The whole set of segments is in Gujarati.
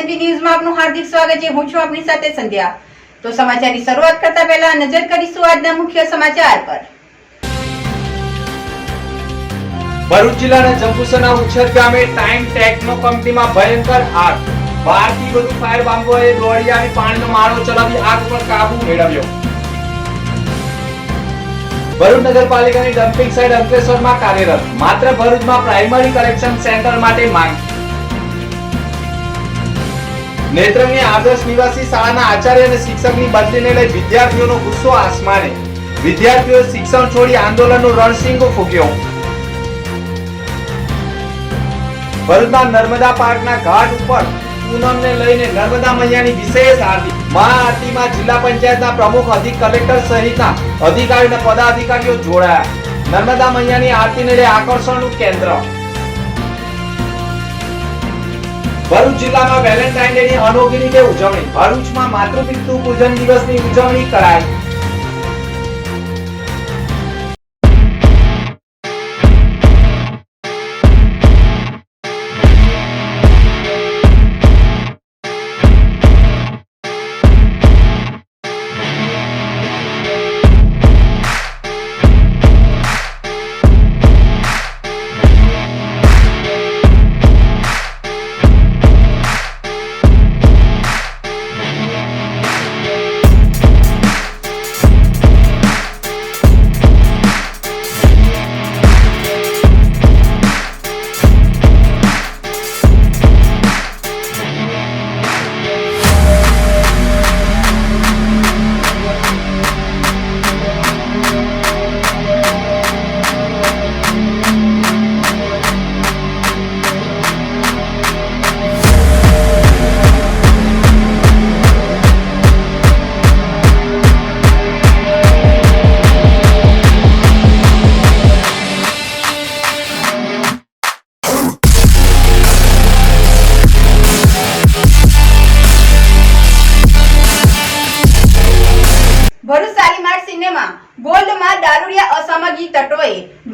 એસએનપી ન્યૂઝમાં આપનું હાર્દિક સ્વાગત છે. હું છું આપની સાથે સંધ્યા. તો સમાચારની શરૂઆત કરતા પહેલા નજર કરીશું આજના મુખ્ય સમાચાર પર. ભરૂચ જિલ્લાના જંબુસરના ઉછર ગામે ટાઈમ ટેકનો કંપનીમાં ભયંકર આગ. બારથી વધુ ફાયર બાંબોએ દોડી આવી પાણીનો માળો ચલાવી આગ પર કાબુ મેળવ્યો. ભરૂચ નગરપાલિકાની ડમ્પિંગ સાઇટ અંકલેશ્વરમાં કાર્યરત. માત્ર ભરૂચમાં પ્રાઇમરી કલેક્શન સેન્ટર માટે માંગ. નેત્રંગની આદર્શ નિવાસી શાળાના આચાર્ય અને શિક્ષકની બદલીને લઈ વિદ્યાર્થીઓનો ગુસ્સો આસમાને. વિદ્યાર્થીઓએ શિક્ષણ છોડી આંદોલનનો રણસિંગો ફૂક્યો. ભરૂચના નર્મદા પાર્કના ઘાટ ઉપર પૂનમને લઈને નર્મદા મૈયાની વિશેષ આરતી. મહાઆરતીમાં જિલ્લા પંચાયતના પ્રમુખ અધિક કલેક્ટર સહિતના અધિકારી અને પદાધિકારીઓ જોડાયા. નર્મદા મૈયાની આરતીને લઈ આકર્ષણનું કેન્દ્ર. ભરૂચ જિલ્લામાં વેલેન્ટાઇન ડે ની અનોખી રીતે ઉજવણી. ભરૂચમાં માતૃપિતૃ પૂજન દિવસની ઉજવણી કરાઈ.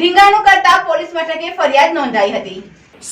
ધીંગાણું કરતા પોલીસ મથકે ફરિયાદ નોંધાઈ હતી.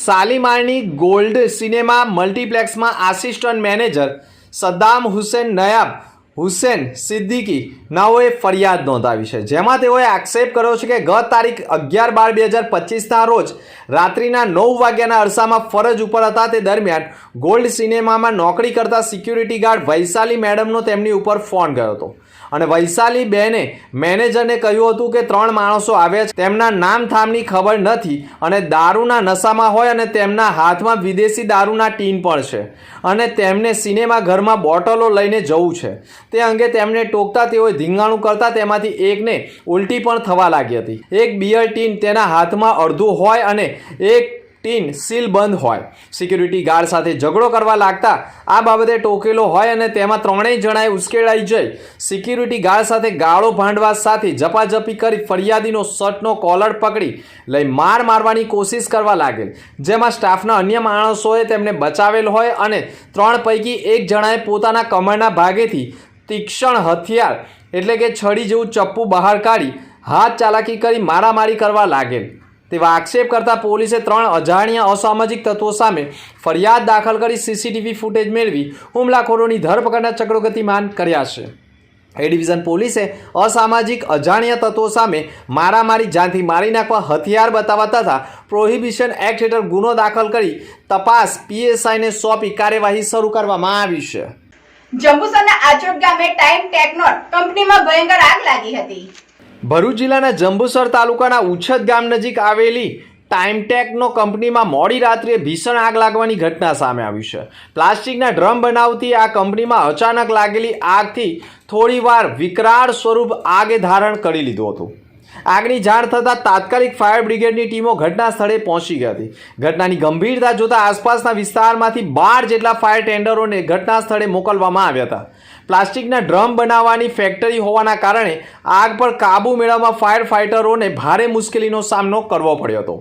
શાલીમારની ગોલ્ડ સિનેમા મલ્ટીપ્લેક્સમાં આસિસ્ટન્ટ મેનેજર સદ્દામ હુસેન નયાબ, હુસેન સિદ્દીકી નાઓએ ફરિયાદ નોંધાવી છે. જેમાં તેઓએ આક્ષેપ કર્યો છે કે ગત તારીખ અગિયાર બાર બે હજાર પચીસના રોજ રાત્રિના નવ વાગ્યાના અરસામાં ફરજ ઉપર હતા. તે દરમિયાન ગોલ્ડ સિનેમામાં નોકરી કરતા સિક્યુરિટી ગાર્ડ વૈશાલી મેડમનો તેમની ઉપર ફોન ગયો હતો. અને વૈશાલી બેને મેનેજરને કહ્યું હતું કે ત્રણ માણસો આવ્યા છે. તેમના નામ થામની ખબર નથી અને દારૂના નશામાં હોય અને તેમના હાથમાં વિદેશી દારૂના ટીન પણ છે. અને તેમને સિનેમા ઘરમાં બોટલો લઈને જવું છે. તે અંગે તેમને ટોકતા તેઓએ ધીંગાણું કરતા તેમાંથી એકને ઉલટી પણ થવા લાગી હતી. એક બિયર ટીન તેના હાથમાં અડધું હોય અને એક ટીન સીલ બંધ હોય. સિક્યુરિટી ગાર્ડ સાથે ઝઘડો કરવા લાગતા આ બાબતે ટોકેલો હોય અને તેમાં ત્રણેય જણાએ ઉશ્કેળાઈ જઈ સિક્યુરિટી ગાર્ડ સાથે ગાળો ભાંડવા સાથે ઝપાઝપી કરી ફરિયાદીનો શર્ટનો કોલર પકડી લઈ માર મારવાની કોશિશ કરવા લાગેલ. જેમાં સ્ટાફના અન્ય માણસોએ તેમને બચાવેલ હોય અને ત્રણ પૈકી એક જણાએ પોતાના કમરના ભાગેથી તીક્ષ્ણ હથિયાર એટલે કે છડી જેવું ચપ્પુ બહાર કાઢી હાથ ચાલાકી કરી મારામારી કરવા લાગેલ. તેવા આક્ષેપ કરતા પોલીસે ત્રણ અજાણ્યા અસામાજિક તત્વો સામે ફરિયાદ દાખલ કરી સીસીટીવી ફૂટેજ મેળવી હુમલાખોરોની ધરપકડના ચક્રો ગતિમાન કર્યા છે. એ ડિવિઝન પોલીસે અસામાજિક અજાણ્યા તત્વો સામે મારામારી જાનથી મારી નાખવા હથિયાર બતાવવા તથા પ્રોહિબિશન એક્ટ હેઠળ ગુનો દાખલ કરી તપાસ પીએસઆઈને સોંપી કાર્યવાહી શરૂ કરવામાં આવી છે. જંબુસરના આચોટ ગામે ટાઈમ ટેકનોટ કંપનીમાં ભયંકર આગ લાગી હતી. ભરૂચ જિલ્લાના જંબુસર તાલુકાના ઉછદ ગામ નજીક આવેલી ટાઈમટેકનો કંપનીમાં મોડી રાત્રે ભીષણ આગ લાગવાની ઘટના સામે આવી છે. પ્લાસ્ટિકના ડ્રમ બનાવતી આ કંપનીમાં અચાનક લાગેલી આગથી થોડીવાર વિકરાળ સ્વરૂપ આગે ધારણ કરી લીધું હતું. આગની જાણ થતાં તાત્કાલિક ફાયર બ્રિગેડની ટીમો ઘટના સ્થળે પહોંચી ગઈ હતી. ઘટનાની ગંભીરતા જોતાં આસપાસના વિસ્તારમાંથી બાર જેટલા ફાયર ટેન્ડરોને ઘટના સ્થળે મોકલવામાં આવ્યા હતા. પ્લાસ્ટિકના ડ્રમ બનાવવાની ફેક્ટરી હોવાના કારણે આગ પર કાબૂ મેળવવામાં ફાયર ફાઇટરોને ભારે મુશ્કેલીનો સામનો કરવો પડ્યો હતો.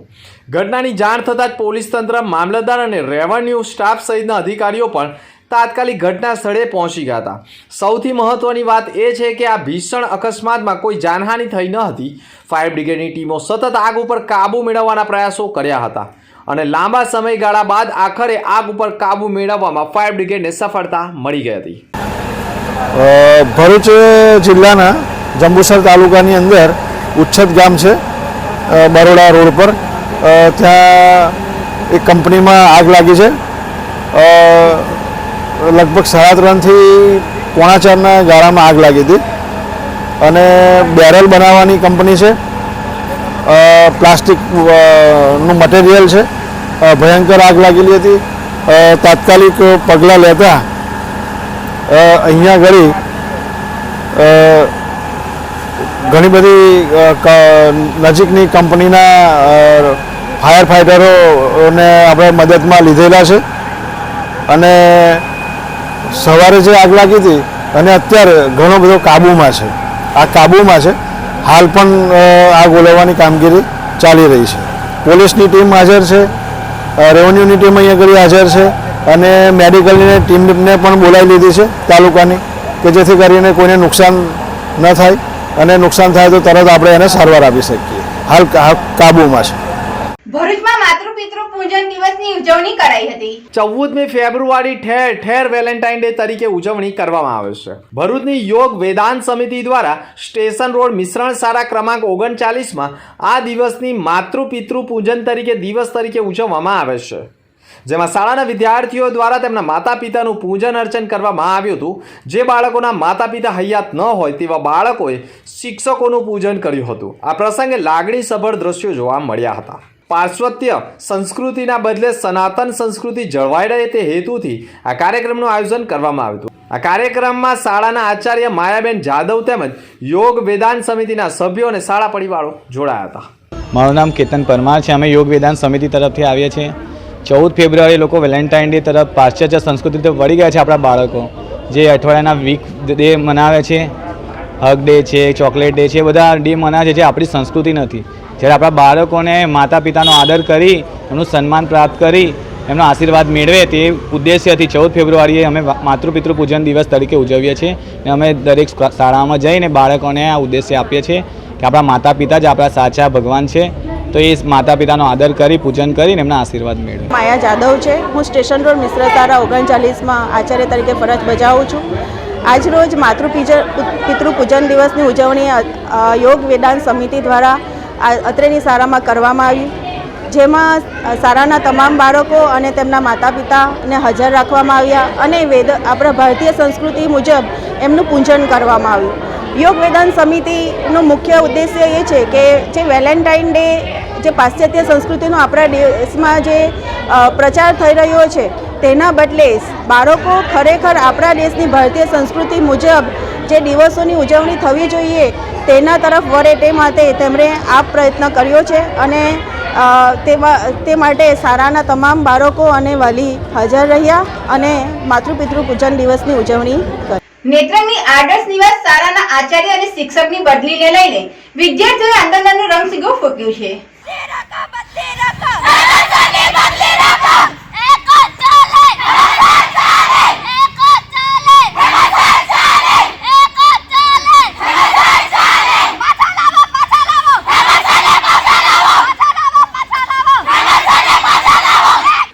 ઘટનાની જાણ થતાં જ પોલીસ તંત્ર મામલતદાર અને રેવન્યુ સ્ટાફ સહિતના અધિકારીઓ પણ તાત્કાલિક ઘટના સ્થળે પહોંચી ગયા હતા. સૌથી મહત્વની વાત એ છે કે આ ભીષણ અકસ્માતમાં કોઈ જાનહાનિ થઈ ન હતી. ફાયર બ્રિગેડની ટીમો સતત આગ ઉપર કાબૂ મેળવવાના પ્રયાસો કર્યા હતા અને લાંબા સમયગાળા બાદ આખરે આગ ઉપર કાબુ મેળવવામાં ફાયર બ્રિગેડને સફળતા મળી ગઈ હતી. ભરૂચ જિલ્લાના જંબુસર તાલુકાની અંદર ઉચ્છદ ગામ છે બરોડા રોડ પર. ત્યાં એક કંપનીમાં આગ લાગી છે. લગભગ સાડા ત્રણથી પોણા ચારના ગાળામાં આગ લાગી હતી. અને બેરલ બનાવવાની કંપની છે. પ્લાસ્ટિકનું મટીરિયલ છે. ભયંકર આગ લાગેલી હતી. તાત્કાલિક પગલાં લેતા અહીંયા ઘડી ઘણી બધી નજીકની કંપનીના ફાયર ફાઇટરોને આપણે મદદમાં લીધેલા છે. અને સવારે જે આગ લાગી હતી, અને અત્યારે ઘણો બધો કાબૂમાં છે. આ કાબૂમાં છે. હાલ પણ આગ ઓલવવાની કામગીરી ચાલી રહી છે. પોલીસની ટીમ હાજર છે. રેવન્યુની ટીમ અહીંયા આગળ હાજર છે. અને મેડિકલની ટીમને પણ બોલાવી લીધી છે તાલુકાની કે જેથી કરીને કોઈને નુકસાન ન થાય અને નુકસાન થાય તો તરત આપણે એને સારવાર આપી શકીએ. હાલ કાબુમાં છે. ભરૂચમાં માતૃ પૂજન દિવસની ઉજવણી કરાઈ હતી. ચૌદમી ફેબ્રુઆરી ઠેર ઠેર વેલેન્ટાઇન ડે તરીકે ઉજવણી કરવામાં આવે છે. ભરૂચની યોગ વેદાંત સમિતિ દ્વારા સ્ટેશન રોડ મિશ્રણ સારા ક્રમાંક ઓગણચાલીસમાં આ દિવસની માતૃ પિતૃ પૂજન તરીકે દિવસ તરીકે ઉજવવામાં આવે છે. જેમાં શાળાના વિદ્યાર્થીઓ દ્વારા તેમના માતા પિતાનું પૂજન અર્ચન કરવામાં આવ્યું હતું. જે બાળકોના માતા પિતા હયાત ન હોય તેવા બાળકોએ શિક્ષકોનું પૂજન કર્યું હતું. આ પ્રસંગે લાગણીસભર દ્રશ્યો જોવા મળ્યા હતા. પાશ્ચાત્ય સંસ્કૃતિના બદલે સનાતન સંસ્કૃતિ જળવાઈ રહે તે હેતુથી આ કાર્યક્રમનું આયોજન કરવામાં આવ્યું હતું. આ કાર્યક્રમમાં શાળાના આચાર્ય માયાબેન જાદવ તેમજ યોગ વેદાન સમિતિના સભ્યો અને શાળા પરિવારો જોડાયા હતા. મારું નામ કેતન પરમાર છે. અમે યોગ વેદાન સમિતિ તરફથી આવ્યા છીએ. ચૌદ ફેબ્રુઆરી લોકો વેલેન્ટાઇન ડે તરફ પાશ્ચાત્ય સંસ્કૃતિ તરફ વળી ગયા છે આપણા બાળકો. જે અઠવાડિયાના વીક ડે મનાવે છે, હગ ડે છે, ચોકલેટ ડે છે, એ બધા ડે મનાવે છે જે આપણી સંસ્કૃતિ નથી. જ્યારે આપણા બાળકોને માતા પિતાનો આદર કરી, એમનું સન્માન પ્રાપ્ત કરી, એમનો આશીર્વાદ મેળવે તે ઉદ્દેશ્યથી ચૌદ ફેબ્રુઆરીએ અમે માતૃપિતૃ પૂજન દિવસ તરીકે ઉજવીએ છીએ અને અમે દરેક શાળામાં જઈને બાળકોને આ ઉદ્દેશ્ય આપીએ છીએ કે આપણા માતા પિતા જ આપણા સાચા ભગવાન છે. તો એ માતા પિતાનો આદર કરી, પૂજન કરીને એમના આશીર્વાદ મેળવે. માયા જાદવ છે. હું સ્ટેશન રોડ મિશ્ર તારા ઓગણચાલીસમાં આચાર્ય તરીકે ફરજ બજાવું છું. આજરોજ માતૃ પિતૃ પૂજન દિવસની ઉજવણી યોગ વેદાંત સમિતિ દ્વારા અત્રેની શાળામાં કરવામાં આવી. જેમાં શાળાના તમામ બાળકો અને તેમના માતા પિતાને હાજર રાખવામાં આવ્યા અને વેદ, આપણા ભારતીય સંસ્કૃતિ મુજબ એમનું પૂજન કરવામાં આવ્યું. યોગ વેદાંત સમિતિનો મુખ્ય ઉદ્દેશ્ય એ છે કે જે વેલેન્ટાઇન ડે જે પાશ્ચાત્ય સંસ્કૃતિનો આપણા દેશમાં જે પ્રચાર થઈ રહ્યો છે, તેના બદલે બાળકો ખરેખર આપણા દેશની ભારતીય સંસ્કૃતિ મુજબ જે દિવસોની ઉજવણી થવી જોઈએ તેના તરફ વળે તે માટે તેમણે આ પ્રયત્ન કર્યો છે અને તે માટે શાળાના તમામ બાળકો અને વાલી હાજર રહ્યા અને માતૃપિતૃ પૂજન દિવસની ઉજવણી કરી. નેત્રંગની આદર્શ નિવાસ શાળાના આચાર્ય અને શિક્ષકની બદલીને લઈને વિદ્યાર્થીઓએ આંદોલનનું રંગસીગું ફૂક્યું છે.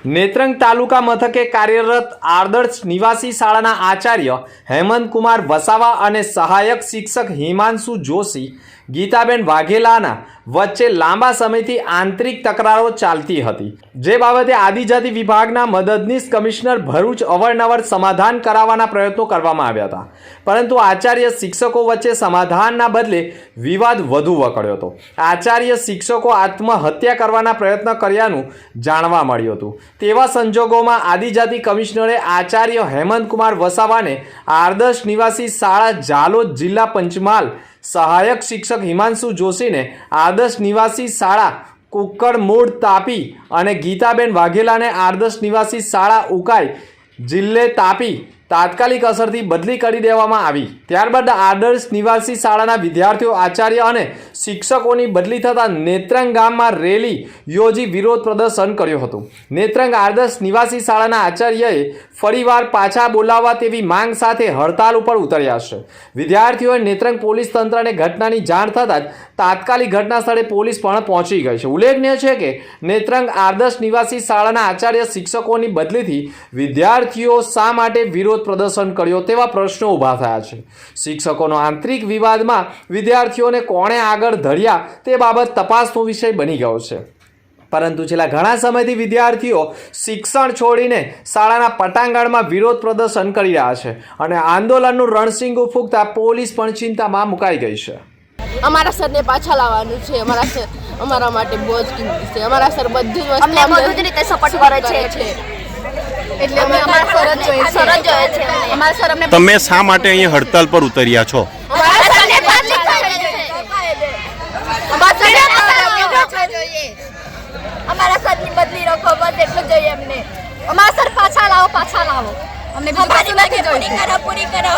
નેત્રંગ તાલુકા મથકે કાર્યરત આદર્શ નિવાસી શાળાના આચાર્ય હેમંત કુમાર વસાવા અને સહાયક શિક્ષક હિમાંશુ જોશી ગીતાબેન વાઘેલાના વચ્ચે લાંબા સમયથી આંતરિક તકરારો ચાલતી હતી, જે બાબતે આદિજાતિ વિભાગના મદદનીશ કમિશનર ભરૂચ અવારનવાર સમાધાન કરાવવાના પ્રયત્નો કરવામાં આવ્યા હતા. પરંતુ આચાર્ય શિક્ષકો વચ્ચે સમાધાનના બદલે વિવાદ વધુ વકળ્યો હતો. આચાર્ય શિક્ષકો આત્મહત્યા કરવાના પ્રયત્ન કર્યાનું જાણવા મળ્યું હતું. તેવા સંજોગોમાં આદિજાતિ કમિશનરે આચાર્ય હેમંતકુમાર વસાવાને આદર્શ નિવાસી શાળા જાલોદ જિલ્લા પંચમહાલ સહાયક શિક્ષક હિમાંશુ જોશીને આદર્શ નિવાસી શાળા કુક્કડ મૂળ તાપી અને ગીતાબેન વાઘેલાને આદર્શ નિવાસી શાળા ઉકાઈ જિલ્લે તાપી તાત્કાલિક અસરથી બદલી કરી દેવામાં આવી. ત્યારબાદ આદર્શ નિવાસી શાળાના વિદ્યાર્થીઓ, આચાર્ય અને શિક્ષકોની બદલી થતાં નેત્રંગ ગામમાં રેલી યોજી વિરોધ પ્રદર્શન કર્યું હતું. નેત્રંગ આદર્શ નિવાસી શાળાના આચાર્યએ ફરીવાર પાછા બોલાવવા તેવી માંગ સાથે હડતાલ ઉપર ઉતર્યા છે. વિદ્યાર્થીઓએ નેત્રંગ પોલીસ તંત્રને ઘટનાની જાણ થતાં જ તાત્કાલિક ઘટના સ્થળે પોલીસ પણ પહોંચી ગઈ છે. ઉલ્લેખનીય છે કે નેત્રંગ આદર્શ નિવાસી શાળાના આચાર્ય શિક્ષકોની બદલીથી વિદ્યાર્થીઓ શા માટે વિરોધ પ્રદર્શન કર્યો તેવા પ્રશ્નો ઊભા થયા છે. શિક્ષકોનો આંતરિક વિવાદમાં વિદ્યાર્થીઓને કોણે આગળ ધર્યા તે બાબત તપાસનો વિષય બની ગયો છે. પરંતુ છેલ્લા ઘણા સમયથી વિદ્યાર્થીઓ શિક્ષણ છોડીને શાળાના પટાંગણમાં વિરોધ પ્રદર્શન કરી રહ્યા છે અને આંદોલનનું રણસિંગું ફૂંકતા પોલીસ પણ ચિંતામાં મુકાઈ ગઈ છે. અમારા સરને પાછા લાવવાનું છે. અમારા સર અમારા માટે બહુ જ કિંમતી છે. અમારા સર બધું જ વસ્તુ અમને બધું જ રીતે સપોર્ટ કરે છે. એટલે અમે અમારા સર જોઈએ સર જ જોઈએ છે. અમને. સર અમને તમે શા માટે અહીંયા હડતાલ પર ઉતર્યા છો? અમારા સરને પાછી જોઈએ અમારા સરને પાછા જોઈએ અમારા સરની બદલી રાખો બસ એટલું જોઈએ અમને. અમારા સર પાછા લાવો પાછા લાવો. અમને અમારી માંગ પૂરી કરો પૂરી કરો.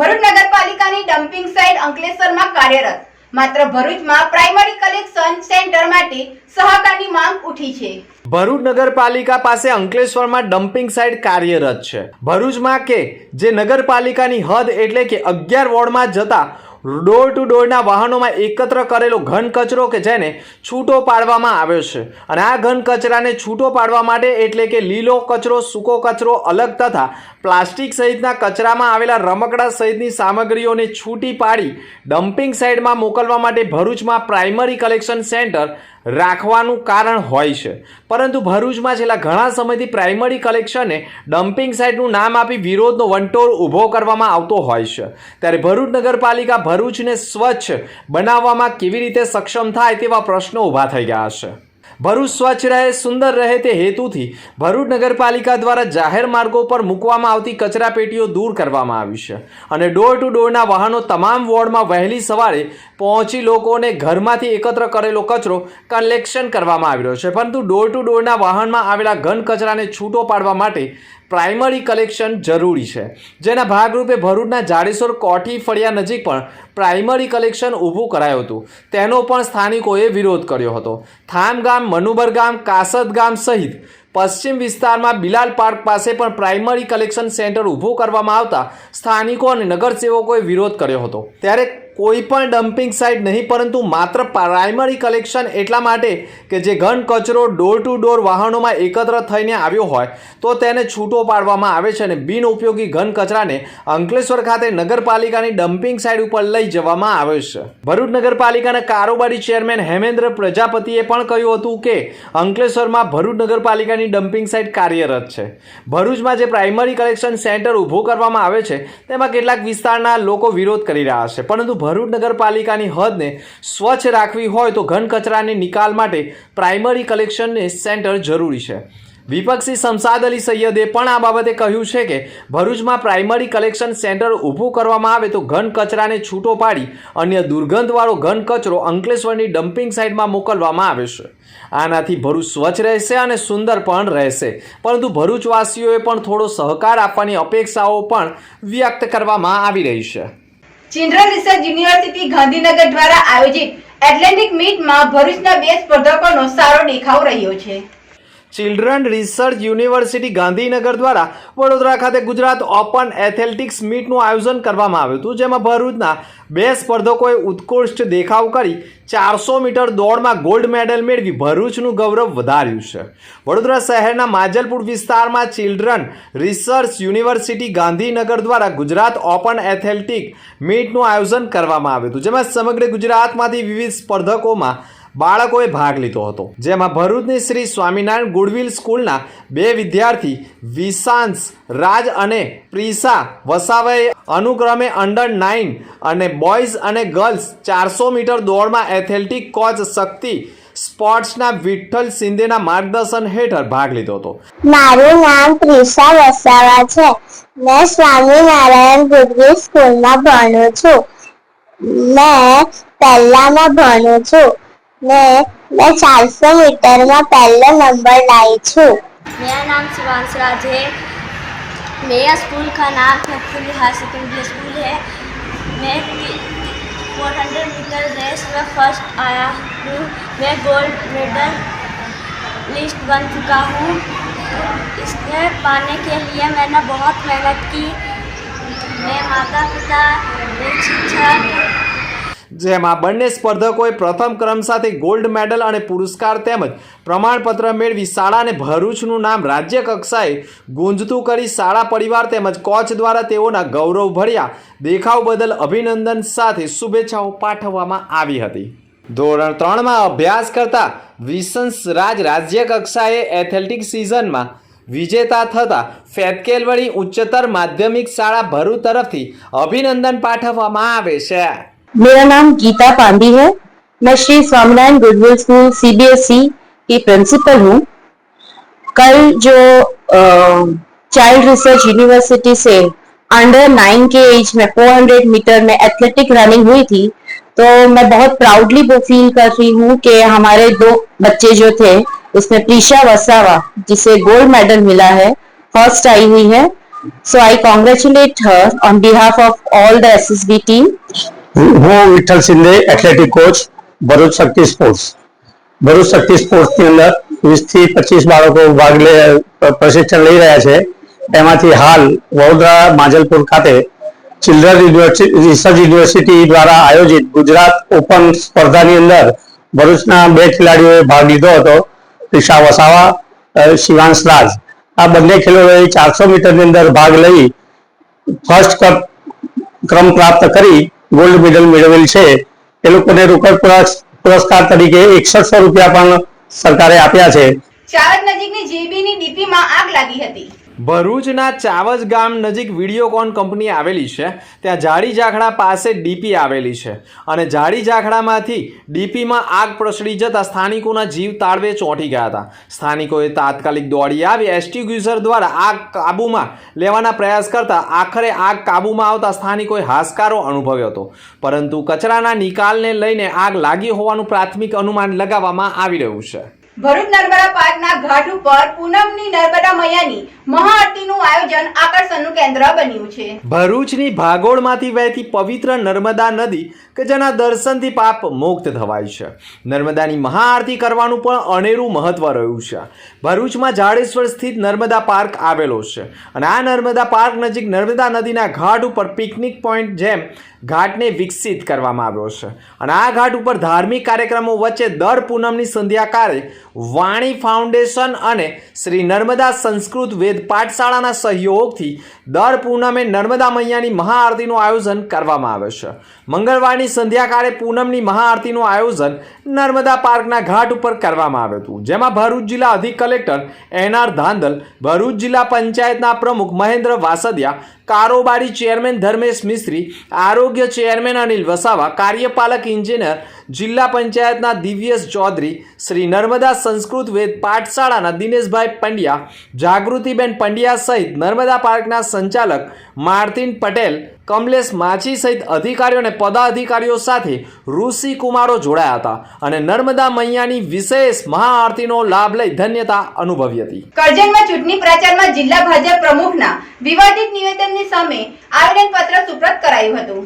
ભરૂચ નગરપાલિકાની ડમ્પિંગ સાઇટ અંકલેશ્વરમાં કાર્યરત. માત્ર ભરૂચમાં પ્રાઇમરી કલેક્શન સેન્ટર માટે સહકારની માંગ ઉઠી છે. ભરૂચ નગરપાલિકા પાસે અંકલેશ્વરમાં ડમ્પિંગ સાઇટ કાર્યરત છે. ભરૂચમાં કે જે નગરપાલિકાની હદ એટલે કે અગિયાર વોર્ડમાં જતા ડોર ટુ ડોરના વાહનોમાં એકત્ર કરેલો ઘન કચરો કે જેને છૂટો પાડવામાં આવ્યો છે. અને આ ઘન કચરાને છૂટો પાડવા માટે એટલે કે લીલો કચરો, સૂકો કચરો અલગ તથા પ્લાસ્ટિક સહિતના કચરામાં આવેલા રમકડા સહિતની સામગ્રીઓને છૂટી પાડી ડમ્પિંગ સાઇટમાં મોકલવા માટે ભરૂચમાં પ્રાઇમરી કલેક્શન સેન્ટર રાખવાનું કારણ હોય છે. પરંતુ ભરૂચમાં છેલ્લા ઘણા સમયથી પ્રાઇમરી કલેક્શને ડમ્પિંગ સાઇટનું નામ આપી વિરોધનો વંટોળ ઊભો કરવામાં આવતો હોય છે. ત્યારે ભરૂચ નગરપાલિકા ભરૂચને સ્વચ્છ બનાવવામાં કેવી રીતે સક્ષમ થાય તેવા પ્રશ્નો ઊભા થઈ ગયા છે. ભરૂચ સ્વચ્છ રહે, સુંદર રહે તે હેતુથી ભરૂચ નગરપાલિકા દ્વારા જાહેર માર્ગો પર મૂકવામાં આવતી કચરાપેટીઓ દૂર કરવામાં આવી છે. અને ડોર ટુ ડોરના વાહનો તમામ વોર્ડમાં વહેલી સવારે પહોંચી લોકોને ઘરમાંથી એકત્ર કરેલો કચરો કલેક્શન કરવામાં આવી રહ્યો છે. પરંતુ ડોર ટુ ડોરના વાહનમાં આવેલા ઘન કચરાને છૂટો પાડવા માટે પ્રાઇમરી કલેક્શન જરૂરી છે. જેના ભાગરૂપે ભરૂચના જાડેશ્વર કોઠી ફળિયા નજીક પણ પ્રાઇમરી કલેક્શન ઊભું કરાયું હતું. તેનો પણ સ્થાનિકોએ વિરોધ કર્યો હતો. થામ ગામ, મનુબર ગામ, કાસદ ગામ સહિત પશ્ચિમ વિસ્તારમાં બિલાલ પાર્ક પાસે પણ પ્રાઇમરી કલેક્શન સેન્ટર ઊભું કરવામાં આવતા સ્થાનિકો અને નગરસેવકોએ વિરોધ કર્યો હતો. ત્યારે કોઈ પણ ડમ્પિંગ સાઇટ નહીં, પરંતુ માત્ર પ્રાઇમરી કલેક્શન એટલા માટે કે જે ઘન, કચરો ડોર ટુ ડોર વાહનોમાં એકત્ર થઈને આવ્યો હોય, તો તેને છૂટો પાડવામાં આવે છે અને બિનઉપયોગી ઘન, કચરાને અંકલેશ્વર ખાતે નગરપાલિકાની ડમ્પિંગ સાઇટ ઉપર લઈ જવામાં આવે છે. ભરૂચ નગરપાલિકાના કારોબારી ચેરમેન હેમેન્દ્ર પ્રજાપતિએ પણ કહ્યું હતું કે, અંકલેશ્વરમાં ભરૂચ નગરપાલિકાની ડમ્પિંગ સાઇટ કાર્યરત છે. ભરૂચમાં જે પ્રાઇમરી કલેક્શન સેન્ટર ઊભું કરવામાં આવે છે, તેમાં કેટલાક વિસ્તારના લોકો વિરોધ કરી રહ્યા છે, પરંતુ ભરૂચ નગરપાલિકાની હદને સ્વચ્છ રાખવી હોય તો ઘન કચરાની નિકાલ માટે પ્રાઇમરી કલેક્શન સેન્ટર જરૂરી છે. વિપક્ષી શમસાદ અલી સૈયદે પણ આ બાબતે કહ્યું છે કે ભરૂચમાં પ્રાઇમરી કલેક્શન સેન્ટર ઊભું કરવામાં આવે તો ઘન કચરાને છૂટો પાડી અન્ય દુર્ગંધવાળો ઘન કચરો અંકલેશ્વરની ડમ્પિંગ સાઇટમાં મોકલવામાં આવે છે. આનાથી ભરૂચ સ્વચ્છ રહેશે અને સુંદર પણ રહેશે. પરંતુ ભરૂચવાસીઓએ પણ થોડો સહકાર આપવાની અપેક્ષાઓ પણ વ્યક્ત કરવામાં આવી રહી છે. ચિલ્ડ્રન રિસર્ચ યુનિવર્સિટી ગાંધીનગર દ્વારા આયોજિત એથ્લેટિક મીટમાં ભરૂચના બે સ્પર્ધકોનો સારો દેખાવ રહ્યો છે. ચિલ્ડ્રન રિસર્ચ યુનિવર્સિટી ગાંધીનગર દ્વારા વડોદરા ખાતે ગુજરાત ઓપન એથ્લેટિક્સ મીટનું આયોજન કરવામાં આવ્યું હતું, જેમાં ભરૂચના બે સ્પર્ધકોએ ઉત્કૃષ્ટ દેખાવ કરી ચારસો મીટર દોડમાં ગોલ્ડ મેડલ મેળવી ભરૂચનું ગૌરવ વધાર્યું છે. વડોદરા શહેરના માજલપુર વિસ્તારમાં ચિલ્ડ્રન રિસર્ચ યુનિવર્સિટી ગાંધીનગર દ્વારા ગુજરાત ઓપન એથ્લેટિક મીટનું આયોજન કરવામાં આવ્યું હતું, જેમાં સમગ્ર ગુજરાતમાંથી વિવિધ સ્પર્ધકોમાં બાળકોએ ભાગ લીધો હતો. જેમાં ભરૂચની શ્રી સ્વામિનારાયણ ગુડવિલ સ્કૂલના બે વિદ્યાર્થી વિશાંશ રાજ અને પ્રિસા વસાવાએ અનુક્રમે અંડર નાઇન અને બોયઝ અને ગર્લ્સ ચારસો મીટર દોડમાં એથ્લેટિક કોચ શક્તિ સ્પોર્ટ્સના વિઠ્ઠલ સિંધેના માર્ગદર્શન હેઠળ ભાગ લીધો હતો. મારું નામ પ્રિસા વસાવા છે. મેં સ્વામિનારાયણ ગુડવિલ સ્કૂલમાં ભણું છું. મેં પહેલામાં ભણું છું. ને મેં ચારસો મીટરમાં પહેલો નંબર लाई છું मेरा नाम शिवांश राज है मेरा स्कूल का नाम फैक्ट्री हायर सेकेंडरी स्कूल है मैं फोर हंड्रेड मीटर रेस में फर्स्ट आया हूँ मैं गोल्ड मेडल लिस्ट बन चुका हूँ इसमें पाने के लिए मैंने बहुत मेहनत की मैं माता पिता एक शिक्षक જેમાં બંને સ્પર્ધકોએ પ્રથમ ક્રમ સાથે ગોલ્ડ મેડલ અને પુરસ્કાર તેમજ પ્રમાણપત્ર મેળવી શાળાને ભરૂચનું નામ રાજ્ય કક્ષાએ ગુંજતું કરી શાળા પરિવાર તેમજ કોચ દ્વારા તેઓના ગૌરવભર્યા દેખાવ બદલ અભિનંદન સાથે શુભેચ્છાઓ પાઠવવામાં આવી હતી. ધોરણ ત્રણમાં અભ્યાસ કરતા વિસન્સ રાજ રાજ્ય કક્ષાએ એથ્લેટિક સિઝનમાં વિજેતા થતા ફેતકેલવડી ઉચ્ચતર માધ્યમિક શાળા ભરૂચ તરફથી અભિનંદન પાઠવવામાં આવે છે. मेरा नाम गीता पांडी है। मैं Shri Swaminarayan goodwill school CBSE की प्रिंसिपल हूँ। कल जो चाइल्ड रिसर्च यूनिवर्सिटी से अंडर नाइन के एज में 400 मीटर में एथलेटिक रनिंग हुई थी तो मैं बहुत प्राउडली वो फील कर रही हूँ कि हमारे दो बच्चे जो थे उसमें प्रीशा वसावा, जिसे गोल्ड मेडल मिला है फ़र्स्ट आई हुई है। So I congratulate her on behalf of all the SSB team હું Vitthal Shinde athletic coach Bharuch Shakti sports Bharuch Shakti સ્પોર્ટ્સની અંદર વીસથી પચીસ બાળકો ભાગ લે, પ્રશિક્ષણ લઈ રહ્યા છે. એમાંથી હાલ વડોદરા માજલપુર ખાતે ચિલ્ડ્રન રિસર્ચ યુનિવર્સિટી દ્વારા આયોજિત ગુજરાત ઓપન સ્પર્ધાની અંદર ભરૂચના બે ખેલાડીઓએ ભાગ લીધો હતો. ઈશા વસાવા શિવાંશ રાજ. આ બંને ખેલાડીઓએ ચારસો મીટરની અંદર ભાગ લઈ ફર્સ્ટ કપ ક્રમ પ્રાપ્ત કરી ગોલ્ડ મેડલ મેળવેલ છે. એ લોકોને રોકડ પુરસ- પુરસ્કાર તરીકે એકસઠસો રૂપિયા પણ સરકારે આપ્યા છે. ચાર નજીકની જીબીની ડીપીમાં આગ લાગી હતી. ભરૂચના ચાવજ ગામ નજીક વિડીયોકોન કંપની આવેલી છે. ત્યાં જાડી જાખડા પાસે ડીપી આવેલી છે અને જાડી ઝાખડામાંથી ડીપીમાં આગ પ્રસરી જતા સ્થાનિકોના જીવ તાળવે ચોંટી ગયા હતા. સ્થાનિકોએ તાત્કાલિક દોડી આવી એસ્ટિગ્યુઝર દ્વારા આગ કાબૂમાં લેવાના પ્રયાસ કરતા આખરે આગ કાબૂમાં આવતા સ્થાનિકોએ હાશકારો અનુભવ્યો હતો. પરંતુ કચરાના નિકાલને લઈને આગ લાગી હોવાનું પ્રાથમિક અનુમાન લગાવવામાં આવી રહ્યું છે. ભરૂચ નર્મદા પાર્કના ઘાટ ઉપર પૂનમની નર્મદા મૈયાની મહાઆરતીનું આયોજન આકર્ષણનું કેન્દ્ર બન્યું છે. ભરૂચની ભાગોળમાંથી વહેતી પવિત્ર નર્મદા નદી કે જેના દર્શનથી પાપ મુક્ત થવાય છે. નર્મદાની મહાઆરતી કરવાનું પણ અનેરું મહત્વ રહ્યું છે. ભરૂચમાં જાડેશ્વર સ્થિત નર્મદા પાર્ક આવેલો છે. અને આ નર્મદા પાર્ક નજીક નર્મદા નદીના ઘાટ ઉપર પિકનિક પોઈન્ટ જેમ ઘાટને વિકસિત કરવામાં આવ્યો છે. અને આ ઘાટ ઉપર ધાર્મિક કાર્યક્રમો વચ્ચે દર પૂનમની સંધ્યાકાળે વાણી ફાઉન્ડેશન અને શ્રી નર્મદા સંસ્કૃત વેદ પાઠશાળાના સહયોગથી દર પૂનમે નર્મદા મૈયાની મહાઆરતીનું આયોજન કરવામાં આવે છે. મંગળવારની સંધ્યાકાળે પૂનમની મહાઆરતીનું આયોજન નર્મદા પાર્કના ઘાટ ઉપર કરવામાં આવ્યું હતું, જેમાં ભરૂચ જિલ્લા અધિક collector N R Dhandhal, Bharuch જિલ્લા પંચાયતના પ્રમુખ મહેન્દ્ર વાસદિયા, કારોબારી ચેરમેન ધર્મેશ મિસ્ત્રી, આરોગ્ય ચેરમેન અનિલ વસાવા, કાર્યપાલક ઇન્જિનિયર જિલ્લા પંચાયતના દિવ્યેશ ચૌધરી, શ્રી નર્મદા સંસ્કૃત વેદ પાઠશાળાના દિનેશભાઈ પંડ્યા, જાગૃતિબેન પંડ્યા સહિત નર્મદા પાર્કના સંચાલક માર્તિન પટેલ, કમલેશ માછી સહિત અધિકારીઓ અને પદાધિકારીઓ સાથે ઋષિ કુમારો જોડાયા હતા અને નર્મદા મૈયાની વિશેષ મહાઆરતીનો લાભ લઈ ધન્યતા અનુભવી હતી. કરજણમાં ચૂંટણી પ્રચારમાં જિલ્લા ભાજપ પ્રમુખના વિવાદિત નિવેદનની સામે આવેદનપત્ર સુપ્રત કરાયું હતું.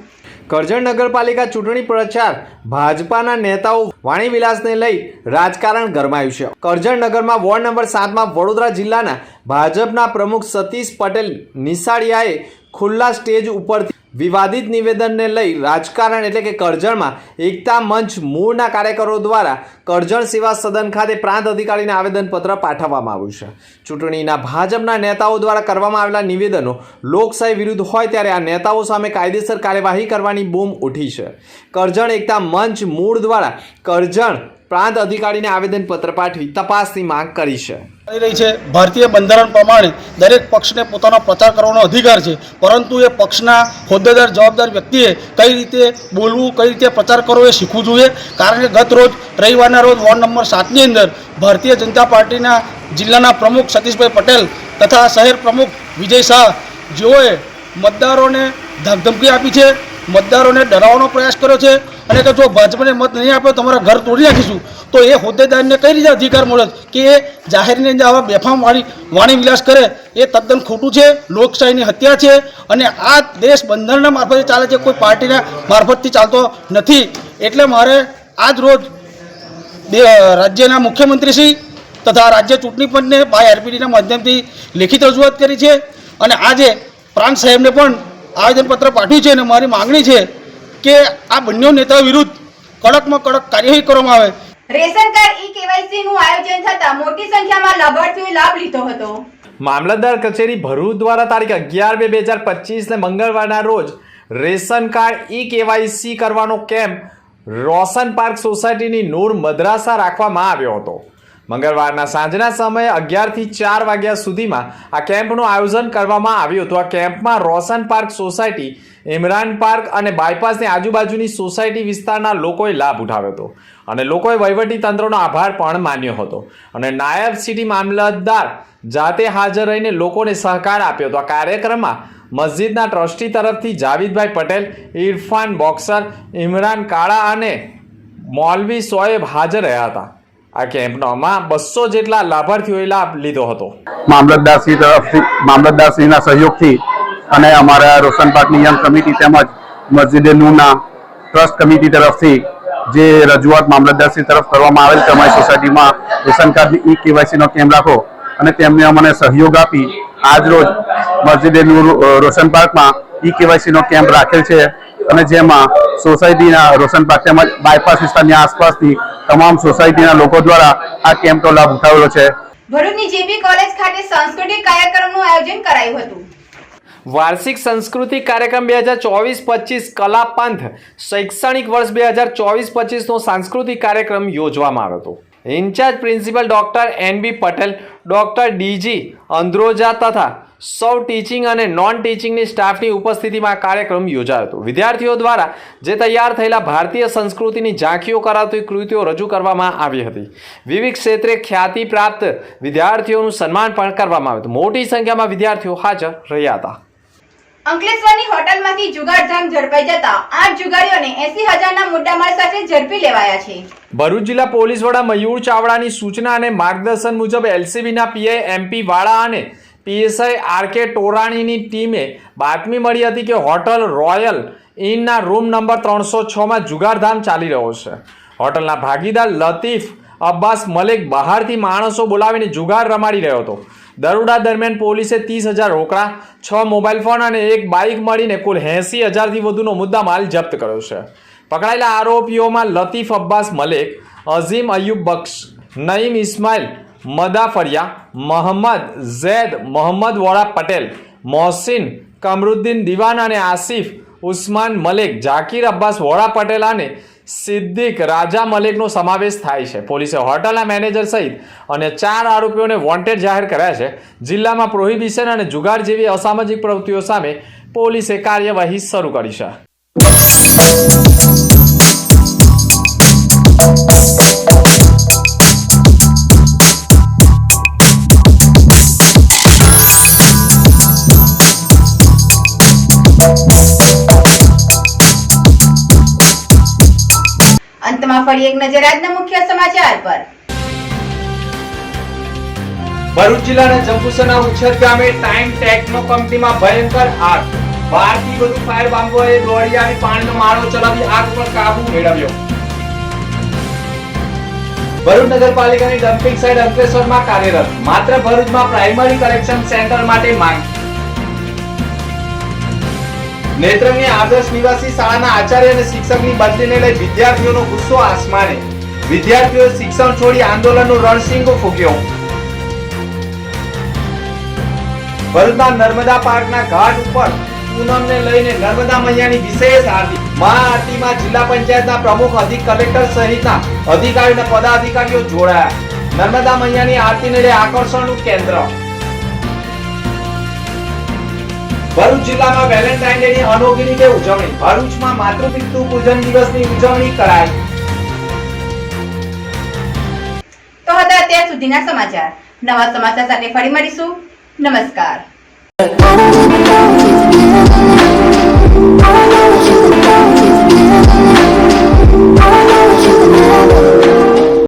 કરજણ નગરપાલિકા ચૂંટણી પ્રચાર ભાજપાના નેતાઓ વાણી વિલાસને લઈ રાજકારણ ગરમાયું છે. કરજણ નગરમાં વોર્ડ નંબર સાતમાં વડોદરા જિલ્લાના ભાજપના પ્રમુખ સતીશ પટેલ નિશાળિયાએ ખુલ્લા સ્ટેજ ઉપરથી વિવાદિત નિવેદનને લઈ રાજકારણ એટલે કે કરજણમાં એકતા મંચ મૂળના કાર્યકરો દ્વારા કરજણ સેવા સદન ખાતે પ્રાંત અધિકારીને આવેદનપત્ર પાઠવવામાં આવ્યું છે. ચૂંટણીના ભાજપના નેતાઓ દ્વારા કરવામાં આવેલા નિવેદનો લોકશાહી વિરુદ્ધ હોય ત્યારે આ નેતાઓ સામે કાયદેસર કાર્યવાહી કરવાની બૂમ ઉઠી છે. કરજણ એકતા મંચ મૂળ દ્વારા કરજણ પ્રાંત અધિકારીને આવેદનપત્ર પાઠવી તપાસની માંગ કરી છે. રહી છે. ભારતીય બંધારણ પ્રમાણે દરેક પક્ષને પોતાનો પ્રચાર કરવાનો અધિકાર છે. પરંતુ એ પક્ષના હોદ્દેદાર, જવાબદાર વ્યક્તિએ કઈ રીતે બોલવું, કઈ રીતે પ્રચાર કરવો એ શીખવું જોઈએ. કારણ કે ગત રોજ, રવિવારના રોજ વોર્ડ નંબર સાતની અંદર ભારતીય જનતા પાર્ટીના જિલ્લાના પ્રમુખ સતીશભાઈ પટેલ તથા શહેર પ્રમુખ વિજય શાહ જેઓએ મતદારોને ધમધમકી આપી છે, મતદારોને ડરાવવાનો પ્રયાસ કર્યો છે. અને કે જો ભાજપને મત નહીં આપ્યો, તમારા ઘર તોડી નાખીશું. તો એ હોદ્દેદારને કઈ રીતે અધિકાર મળે? કે એ જાહેરની અંદર આવા બેફામ વાણી વાણી વિલાસ કરે, એ તદ્દન ખોટું છે, લોકશાહીની હત્યા છે, અને આ દેશ બંધારણના મારફતે ચાલે છે, કોઈ પાર્ટીના મારફતથી ચાલતો નથી. એટલે મારે આજ રોજ રાજ્યના મુખ્યમંત્રીશ્રી તથા રાજ્ય ચૂંટણી પંચને બાય આરપીડીના માધ્યમથી લેખિત રજૂઆત કરી છે. અને આજે પ્રાંત સાહેબને પણ આવેદનપત્ર પાઠવ્યું છે અને મારી માગણી છે કે આ બંને નેતાઓ વિરુદ્ધ કડકમાં કડક કાર્યવાહી કરવામાં આવે. રેશન કાર્ડ ઈ કેવાયસી નું આયોજન થતા મોટી સંખ્યામાં લાભાર્થીઓએ લાભ લીધો હતો. મામલતદાર કચેરી ભરૂચ દ્વારા તારીખ અગિયાર બે બે હજાર પચીસને મંગળવારના રોજ રેશન કાર્ડ ઈ કેવાયસી કરવાનો કેમ્પ રોશન પાર્ક સોસાયટીની નૂર મદ્રાસા રાખવામાં આવ્યો હતો. મંગળવારના સાંજના સમયે અગિયારથી ચાર વાગ્યા સુધીમાં આ કેમ્પનું આયોજન કરવામાં આવ્યું હતું. આ કેમ્પમાં Roshan park society Imran park અને બાયપાસની આજુબાજુની સોસાયટી વિસ્તારના લોકોએ લાભ ઉઠાવ્યો હતો અને લોકોએ વહીવટી તંત્રનો આભાર પણ માન્યો હતો. અને નાયબ સિટી મામલતદાર જાતે હાજર રહીને લોકોને સહકાર આપ્યો હતો. આ કાર્યક્રમમાં મસ્જિદના ટ્રસ્ટી તરફથી જાવીદભાઈ પટેલ, ઇરફાન બોક્સર, ઇમરાન કાળા અને મૌલવી સોએબ હાજર રહ્યા હતા. આ કેમ્પમાં બસો જેટલા લાભાર્થીઓએ લાભ લીધો હતો. મામલતદારશ્રી તરફથી, મામલતદારશ્રીના સહયોગથી અને અમારા રોશન પાર્ક નિયમ કમિટી તેમજ મસ્જિદે નૂરના ટ્રસ્ટ કમિટી તરફથી જે રજૂઆત મામલતદારશ્રી તરફ કરવામાં આવેલ તમારી સોસાયટીમાં રેશન કાર્ડની ઈ કેવાયસીનો કેમ્પ રાખો અને તેમને અમને સહયોગ આપી આજ રોજ મસ્જિદે નૂર રોશન ઈ કેવાયસીનો કેમ્પ રાખેલ છે અને જેમાં સોસાયટીના રોશન પાર્ક તેમજ બાયપાસ વિસ્તારની આસપાસની તમામ સોસાયટીના લોકો દ્વારા આ કેમ્પનો લાભ ઉઠાવેલો છે. ભરૂચની જેપી કોલેજ ખાતે સાંસ્કૃતિક કાર્યક્રમનું આયોજન કરાયું હતું. વાર્ષિક સંસ્કૃતિ કાર્યક્રમ બે હજાર ચોવીસ પચીસ કલા પંથ શૈક્ષણિક વર્ષ બે હજાર ચોવીસ પચીસનો સાંસ્કૃતિક કાર્યક્રમ યોજવામાં આવ્યો હતો. Incharge principal doctor N B Patel doctor DG Androja તથા સૌ ટીચિંગ અને નોન ટીચિંગની સ્ટાફની ઉપસ્થિતિમાં કાર્યક્રમ યોજાયો હતો. વિદ્યાર્થીઓ દ્વારા જે તૈયાર થયેલા ભારતીય સંસ્કૃતિની ઝાંખીઓ કરાવતી કૃતિઓ રજૂ કરવામાં આવી હતી. વિવિધ ક્ષેત્રે ખ્યાતિ પ્રાપ્ત વિદ્યાર્થીઓનું સન્માન પણ કરવામાં આવ્યું હતું. મોટી સંખ્યામાં વિદ્યાર્થીઓ હાજર રહ્યા હતા. અંકલેશ્વરની હોટલમાંથી જુગારધામ ઝડપાઈ જતા આઠ જુગારીઓને એસી હજારના મુદ્દામાલ સાથે ઝડપી લેવાયા છે. ભરૂચ જિલ્લા પોલીસ વડા મયુર ચાવડાની સૂચના અને માર્ગદર્શન મુજબ એલસીબીના પીઆઈ એમપી વાળા અને પીએસઆઈ આર કે ટોરાણીની ટીમે બાતમી મળી હતી કે હોટલ રોયલ ઇનના રૂમ નંબર ત્રણસો છમાં જુગારધામ ચાલી રહ્યો છે. હોટલના ભાગીદાર લતીફ અબ્બાસ મલિક બહારથી માણસો બોલાવીને જુગાર રમાડી રહ્યો હતો. દરોડા દરમિયાન પોલીસે ત્રીસ હજાર રોકડા, છ મોબાઈલ ફોન અને એક બાઇક મળીને કુલ એંસી હજારથી વધુનો મુદ્દામાલ જપ્ત કર્યો છે. પકડાયેલા આરોપીઓમાં લતીફ અબ્બાસ મલેક, અઝીમ અયુબ બક્ષ, નઈમ ઇસ્માઇલ મદાફરિયા મોહમ્મદ ઝેદ, મોહમ્મદ વોરા પટેલ, મોહસિન કમરુદ્દીન દિવાન અને આસિફ ઉસ્માન મલેક, જાકીર અબ્બાસ વોરા પટેલ અને સિદ્દીક રાજા મલિકનો સમાવેશ થાય છે. પોલીસે હોટલના મેનેજર સહિત અને ચાર આરોપીઓને વોન્ટેડ જાહેર કર્યા છે. જિલ્લામાં પ્રોહિબિશન અને જુગાર જેવી અસામાજિક પ્રવૃત્તિઓ સામે પોલીસે કાર્યવાહી શરૂ કરી છે. અંતમાં ફરી એક નજર આજના મુખ્ય સમાચાર પર. ભરૂચ જિલ્લાના જંબુસરના ઉછર ગામે ટાઈમ ટેકનો કંપનીમાં ભયંકર આગ. બારથી વધુ ફાયર બાંબોએ દોડી આવી પાણીનો માળો ચલાવી આગ પર કાબુ મેળવ્યો. ભરૂચ નગરપાલિકાની ડમ્પિંગ સાઇટ અંકલેશ્વરમાં કાર્યરત. માત્ર ભરૂચમાં પ્રાઇમરી કલેક્શન સેન્ટર માટે માંગ. નેત્રંગની આદર્શ નિવાસી શાળાના આચાર્ય અને શિક્ષકની બદલીને લઈ વિદ્યાર્થીઓનો ગુસ્સો આસમાને. વિદ્યાર્થીઓએ શિક્ષણ છોડી આંદોલનનો રણસિંગો ફૂક્યો. ભરૂચના નર્મદા પાર્કના ઘાટ ઉપર પૂનમને લઈને નર્મદા મૈયાની વિશેષ આરતી. મહા આરતીમાં જિલ્લા પંચાયતના પ્રમુખ અધિક કલેક્ટર સહિતના અધિકારી અને પદાધિકારીઓ જોડાયા. નર્મદા મૈયાની આરતીને લઈ આકર્ષણનું કેન્દ્ર. ભરૂચ જિલ્લામાં વેલેન્ટાઇન ડે ની અનોખી રીતે ઉજવણી. ભરૂચમાં માતૃપિતૃ પૂજન દિવસની ઉજવણી કરાઈ. તો હતા અત્યાર સુધીના સમાચાર. નવા સમાચાર સાથે ફરી મળીશું. નમસ્કાર.